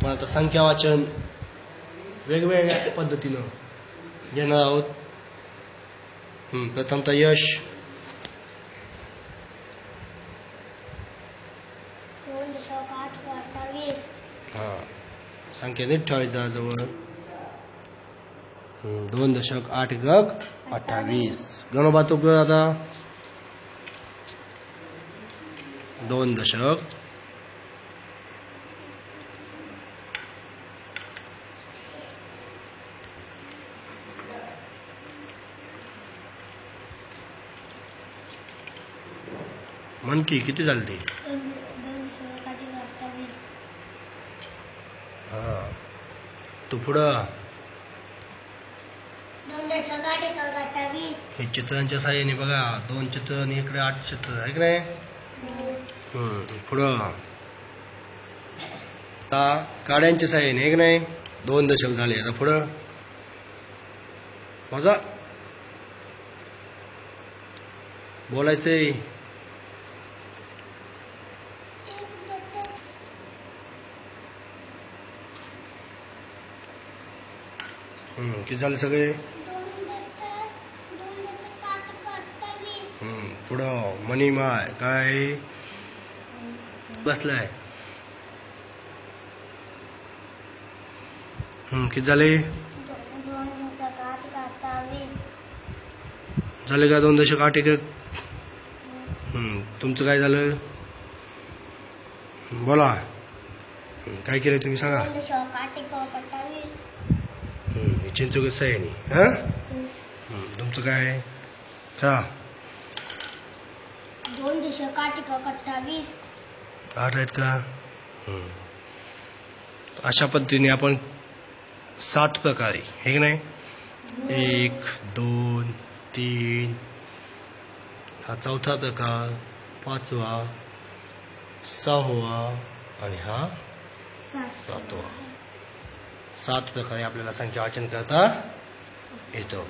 आपण आता संख्या वाचन वेगवेगळ्या पद्धतीनं घेणार आहोत. प्रथमतः यश. हा संख्या नीट ठेवायचा जवळ दोन दशक आठ गग अठ्ठावीस. गणोबा तो ग आता. दोन दशक. मन की किती झाले ते हा. तू पुढं हे चित्रांच्या साह्याने बघा दोन चित्र आणि इकडे आठ चित्र आहे की नाही? हम्म, पुढं आता काड्यांच्या साह्याने आहे की नाही? दोन दशक झाले आता पुढं. माझा बोलायचंय. किती झाले सगळे? हम्म, पुढं मनी माय काय? बसलाय. किती झाले? झाले का दोन दशक आठ एक हम्म, तुमचं काय झालं? बोला. काय केलं तुम्ही सांगा. अठ्ठावीस हम्म, हे? तुमचं काय? दोन आठ आहेत का. अशा पद्धतीने आपण सात प्रकारे हे की नाही? एक दोन तीन. हा चौथा प्रकार पाचवा सहावा आणि हा सातवा. सात प्रकारे आपल्याला संख्या वाचन करता येतो.